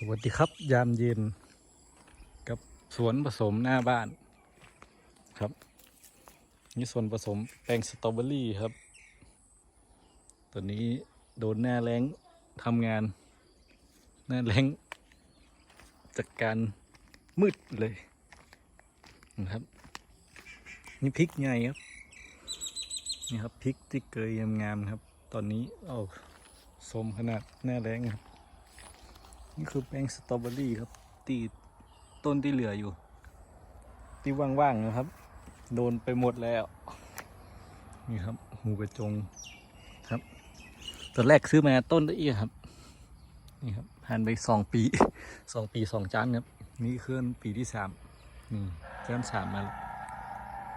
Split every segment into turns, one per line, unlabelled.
สวัสดีครับยามเย็น กับสวนผสมหน้าบ้านครับ นี่ส่วนผสมแปลงสตรอเบอรี่ครับ ตอนนี้โดนหน้าแรงทำงาน หน้าแรงจัดการมืดเลยนะครับ นี่พริกไงครับ นี่ครับพริกที่เกยงามๆครับ ตอนนี้เอาสมขนาดหน้าแรงครับ นี่คือแป้งสตรอเบอรี่ครับ ตีต้นที่เหลืออยู่ ที่ว่างๆนะครับ โดนไปหมดแล้ว นี่ครับ หูกระจงครับตอนแรกซื้อมาต้นละเอียครับ นี่ครับผ่านไปสองปีสองปีสองจานครับ นี่เคลื่อนปีที่สามนี่เคลื่อนสามมาแล้ว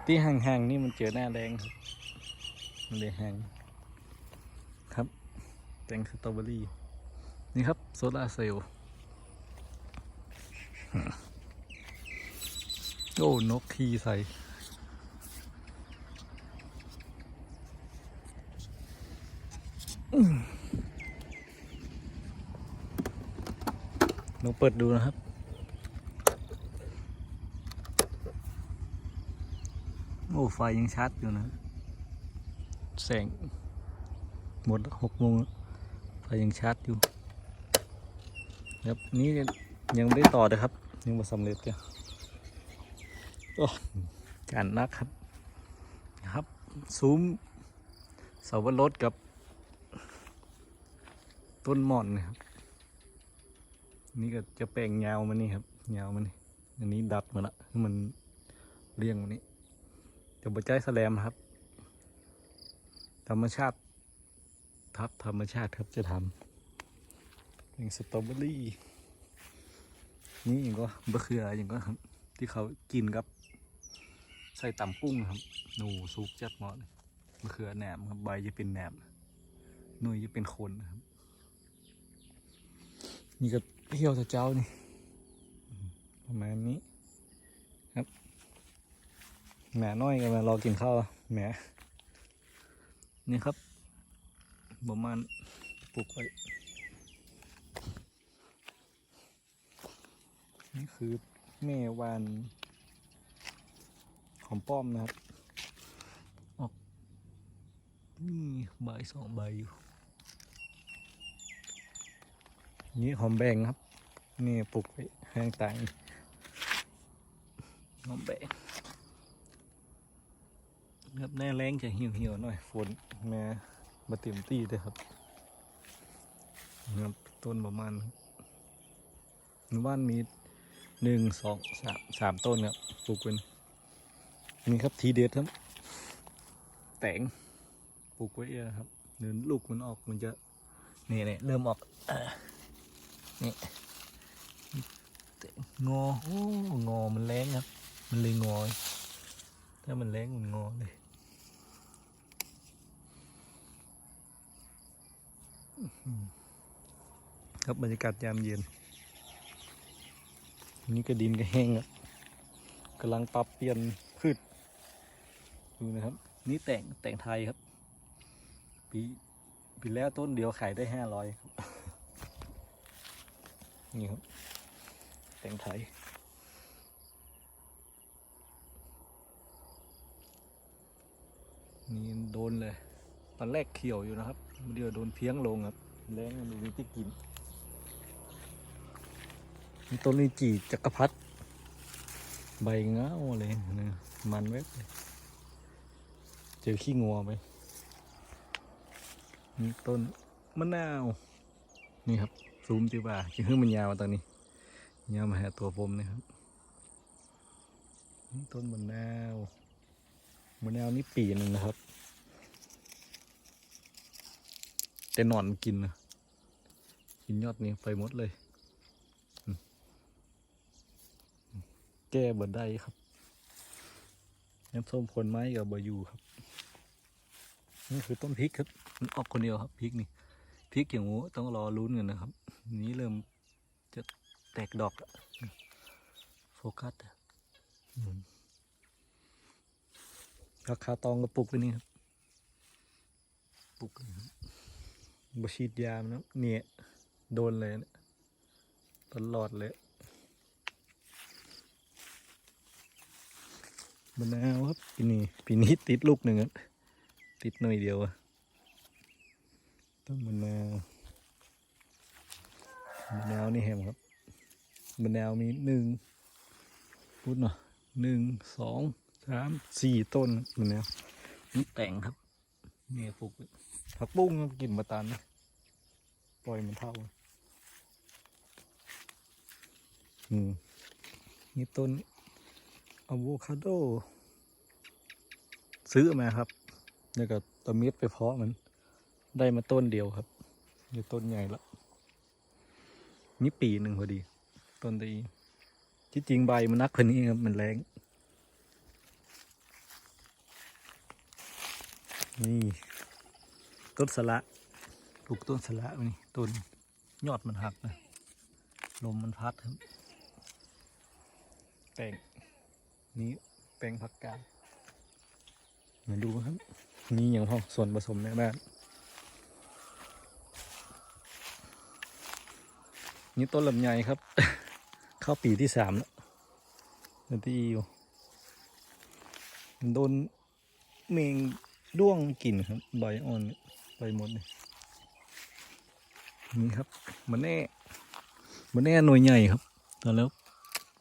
ที่ห่างๆนี่มันเจอหน้าแรงครับ มันเลยแห้งครับแตงสตรอเบอรี่ นี่ครับโซลาเซลล์โอ้นกขี่ใส่ลองเปิดดูนะครับ โอ้ ไฟยังชัดอยู่นะ แสง หมดหกโมงไฟยังชัดอยู่ ครับนี่ยังไม่ได้ต่อเลยครับ ยังไม่สำเร็จจ้ะโอ้การนักครับครับซุ้มเสาวรสกับ ต้นหม่อนนะครับ นี่ก็จะแปลงยาวมานี่ครับยาวมานี่อันนี้ดัดมาละมันเรียงมานี้จะบดใจแสลมครับ ธรรมชาติทับธรรมชาติครับจะทำ อย่างสตรอเบอรี่ นี่อย่างก็บะเขืออย่างก็ครับ ที่เขากินกับ ใส่ตำกุ้งครับหนูซุปจัดหมาะเลยบะเขือแหนมครับใบจะเป็นแหนมหน่วยจะเป็นคนนะครับ นี่ก็เที่ยวตะเจ้านี่ประมาณนี้ครับแหมน้อยกันมารอกินข้าวแหมนี่ครับประมาณปลูกไว้ นี่คือแม่วานของป้อมนะครับ ออกนี่ใบสองใบอยู่ นี่หอมแบงครับ นี่ปลูกไว้ข้างต่างหอมแบงครับแน่แรงจะเหี่ยวเหี่ยวๆหน่อยฝนแม่มาเต็มที่เลยครับครับต้นประมาณหมู่บ้านมี หนึ่งสองสามสามต้นครับปลูกเป็นนี่ครับทีเด็ดครับ แตงปลูกไว้เองครับเนื้อลูกมันออกมันจะนี่เนี่ยเริ่มออกเอ่อนี่งอโอ้งอมันแรงครับ มันเลยงอยถ้ามันแรงมันงอเลยครับบรรยากาศยามเย็น นี่ก็ดินก็แห้งครับกำลังปรับเปลี่ยนพืชดูนะครับ นี่แต่งแต่งไทยครับ ปีปีแล้วต้นเดียวขายได้ห้าร้อยนี่ครับ แต่งไทยนี่โดนเลย ตอนแรกเขียวอยู่นะครับเดี๋ยวโดนเพี้ยงลงครับแรงมันมีที่กิน ต้นลิ้จีจักรพรรดิใบเงาเลยนะมันเว็บเลยเจอขี้งัวไปนี่ต้นมะนาว นี่ครับ ซูมจีบ่าจะให้มันยาวตอนนี้ ยาวมาหาตัวผมนะครับนี่ต้นมะนาวมะนาวนี่ปีหนึ่งนะครับ แต่นอนกินนะกินยอดนี้ไปหมดเลย แก้บนได้ครับน้ำส้มผลไม้กับบยูครับ นี่คือต้นพริกครับ มันออกคนเดียวครับพริกนี่พริกอย่างงูต้องรอลุ้นกันนะครับ นี้เริ่มจะแตกดอกแล้วโฟกัสราคาตองกระปุกไปนี่ครับปุกนะครับบฉีดยามนะเนี่ยโดนเลยนะตลอดเลย มะนาวครับปีนี้ปีนี้ติดลูกหนึ่งครับติดหน่อยเดียวอะต้นมะนาวมะนาวนี่แฮมครับมะนาวมีหนึ่งพูดหน่อยหนึ่งสองสามสี่ต้นครับมะนาวนี่แต่งครับเนี่ยปลูกไว้ผักบุ้งครับกินมาตานนะปล่อยมันเท่าอืมนี่ต้นอะโวคาโด ซื้อมาครับแล้วก็ตะเม็ดไปเพาะมัน ได้มาต้นเดียวครับนี่ต้นใหญ่ละนี่ปีหนึ่งพอดี ต้นดีที่จริงใบมันนักกว่านี้ครับมันแรงนี่ ต้นสละปลูกต้นสละนี่ต้นยอดมันหักนะลมมันพัดครับแปลงนี้แปลงผักกาด มาดูครับ นี่อย่างพอส่วนผสมในบ้านนี่ต้นลำไยครับ เข้าปีที่สามแล้วนาทีอยู่โดนเมงด้วงกินครับ ใบอ่อนใบหมดเลยนี่ครับมันแน่มันแน่หน่วยใหญ่ครับ ตอนแล้ว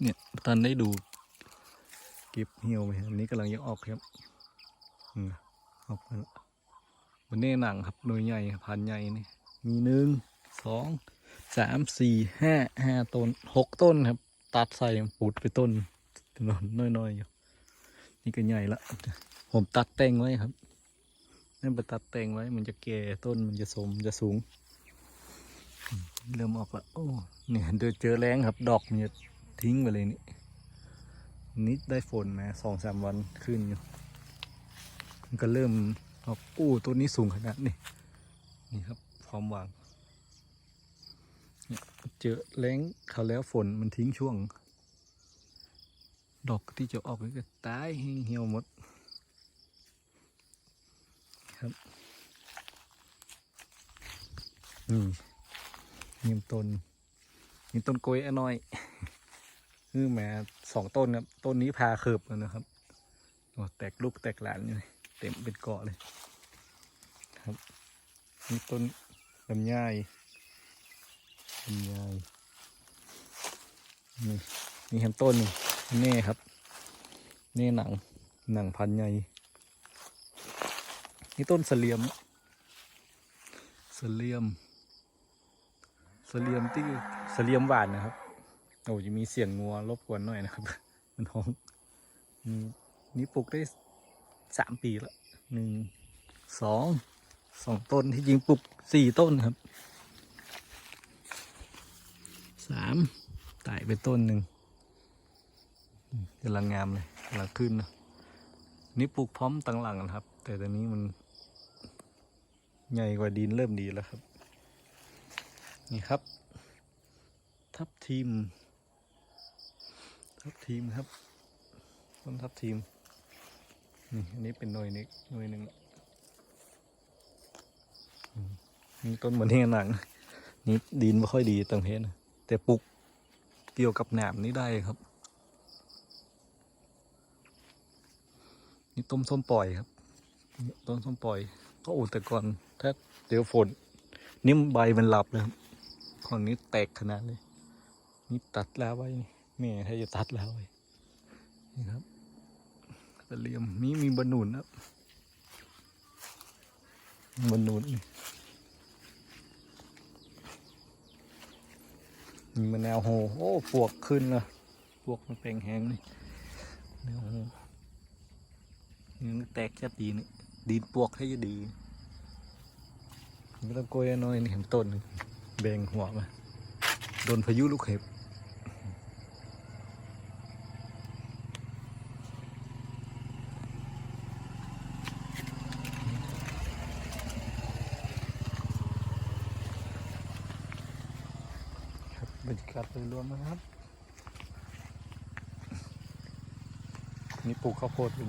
เนี่ยตอนได้ดู เก็บเหี่ยวไปอันนี้กำลังจะออกครับ อืมออกไปล้วมันแน่หนังครับหน่วยใหญ่พันใหญ่นี่มีหนึ่งสองสามสี่ห้าห้าต้นหกต้นครับ ตัดใส่ปูดไปต้นนอนน้อยๆอยู่นี่ก็ใหญ่ละผมตัดแต่งไว้ครับนี่ไปตัดแต่งไว้ มันจะแก่ต้นมันจะสมจะสูง เริ่มออกแล้วโอ้เนี่ยเดินเจอแรงครับ ดอกมันจะทิ้งไปเลยนี่นิดได้ฝนมาสองสามวันขึ้นอยู่ ก็เริ่มออกอู้ตัวนี้สูงขนาดนี้นี่ครับความหวังเจอแรงเขาแล้วฝนมันทิ้งช่วง ดอกที่จะออกก็ตายเหี่ยวหมด ครับนี่นี่ต้นนี่ต้นกล้วยอน้อยคือแหมาสองต้นครับ ต้นนี้พาเขิบเลยนะครับโอ้แตกลูกแตกหลานอยู่ เต็มเป็นเกาะเลยครับนี่ต้นลำไยลำไยนี่นี่เห็นต้นนี่เน่ครับเน่หนังหนังพันใหญ่นี่ต้นเสลียมเสลียมเสลียมที่เสลียมหวานนะครับโอ้จะมีเสียงงัวรบกวนหน่อยนะครับ มันห้องนี่นี่ปลูกได้ สามปีแล้วหนึ่งสองสองต้นที่จริงปลูกสี่ต้นครับสามตายไปต้นหนึ่งกำลังงามเลยกำลังขึ้นนะนี่ปลูกพร้อมตั้งหลังนะครับ แต่ตอนนี้มันใหญ่กว่าดินเริ่มดีแล้วครับ นี่ครับ ทับทีม ทับทีมครับ ต้นทับทีม นี่อันนี้เป็นหน่วยนี้หน่วยหนึ่งนี่ต้นเหมือนเฮหนัง นี่ดินไม่ค่อยดีตังเพชรนะแต่ปลูกเกี่ยวกับหนามนี้ได้ครับ นี่ต้มส้มปล่อยครับ ต้นส้มปล่อย ก็โอ้แต่ก่อนถ้าเดี๋ยวฝนนี่ใบมันหลับเลยครับของนี้แตกขนาดเลย นี่ตัดแล้วไว้นี่แม่ถ้าจะตัดแล้วไว้นี่ครับ ตะเลียมนี่มีบะหนุนครับบะหนุนนี่มีมะนาวโหโอ้ปวกขึ้นละปวกมันแปลงแหงนี่แนวโหนี่มันแตกแค่ดีนี่ดินปวกให้จะดีไม่ต้องโกยน้อยนี่เห็นต้นหนึ่งแบงหัวมาโดนพายุลูกเห็บบรร ยรวมนะครับนี่ปลูกข้าวโพดอยู่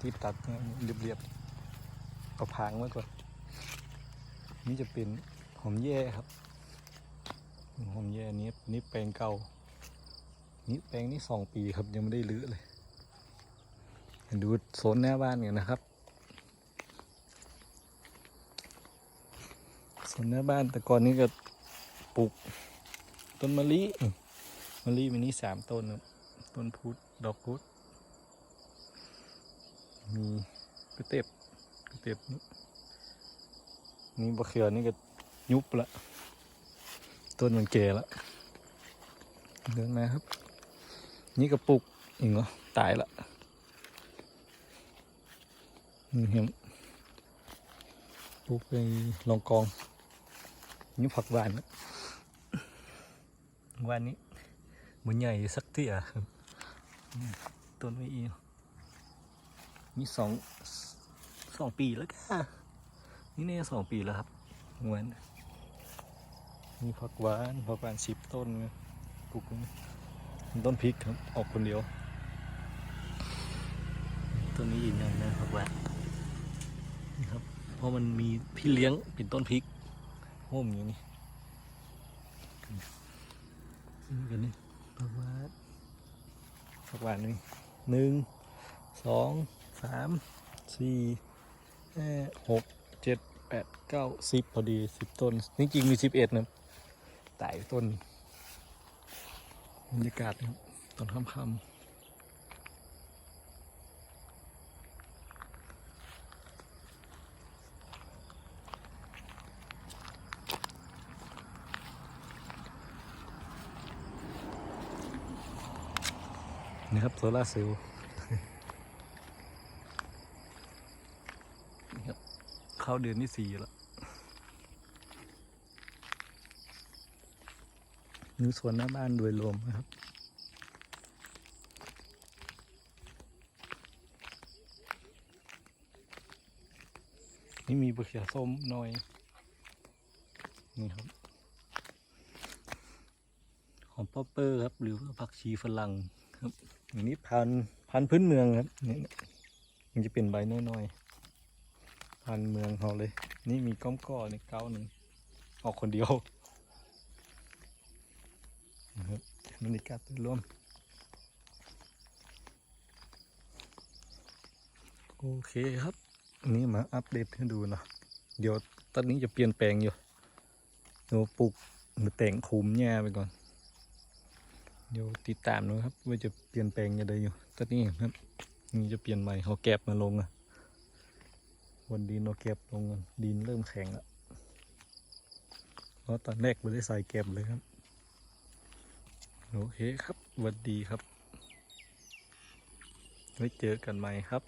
ที่ตัดเนี่ยเรียบๆเอาพางไว้ก่อน นี่จะเป็นหอมแย่ครับหอมแย่นี้นี่แปลงเก่า นี่แปลงนี้สองปีครับยังไม่ได้รื้อเลยดูโซนหน้าบ้านกันนะครับโซนหน้าบ้านแต่ก่อนนี้ก็ปลูก ต้นมะลิมะลิมินิสามต้นครับต้นพุธดอกพุธมีกระเต็บกระเต็บนี่นี่บะเขือนี่ก็ยุบละต้นมันแก่ละเดินมาครับ นี่ก็ปลูกอีกเหรอตายละนี่เห็นปลูกไปลองกองนี่ผักหวานนะ วานนี้มันใหญ่สักเที่ยครับต้นไม่อีนี่สองสองปีแล้วค่ะนี่เนี่ยสองปีแล้วครับวานนี่ผักหวานผักหวานสิบต้นปลูกต้นพริกครับออกคนเดียว ต้นนี้อีกอย่างนะผักหวานนี่ครับเพราะมันมีพี่เลี้ยงเป็นต้นพริกโฮมอยู่นี่ นี่กันนี่ผักหวานผักหวานนี่หนึ่งสองสามสี่ห้าหกเจ็ดแปดเก้าสิบพอดีสิบต้นจริงมีสิบเอ็ดนะตายต้นบรรยากาศครับตอนค่ำๆ ครับโซลาเซลล์นี่ครับเข้าเดือนที่สี่แล้วนี่สวนหน้าบ้านโดยรวมนะครับนี่มีบะเขือส้มหน่อย นี่ครับหอมป๊อปเปอร์ครับ หรือผักชีฝรั่งครับ อันนี้พันพันพื้นเมืองครับนี่มันจะเป็นใบน้อยๆพันเมืองเขาเลย นี่มีก้อมก้อในเก้าหนึ่งออกคนเดียวนะครับบรรยากาศโดยรวมโอเคครับนนี้มาอัปเดตให้ดูเนาะเดี๋ยวตอนนี้จะเปลี่ยนแปลงอยู่เดี๋ยวปลูกหรือแต่งคุมแย่ไปก่อน เดี๋ยวติดตามนะครับว่าจะเปลี่ยนแปลงยังไงอยู่ตอนนี้ครับนี่จะเปลี่ยนใหม่เขาแก็บมาลงอะบนดินเราแก็บลงดินเริ่มแข็งแล้วเพราะตอนแรกไม่ได้ใส่แก็บเลยครับโอเคครับสวัสดีครับไว้เจอกันใหม่ครับ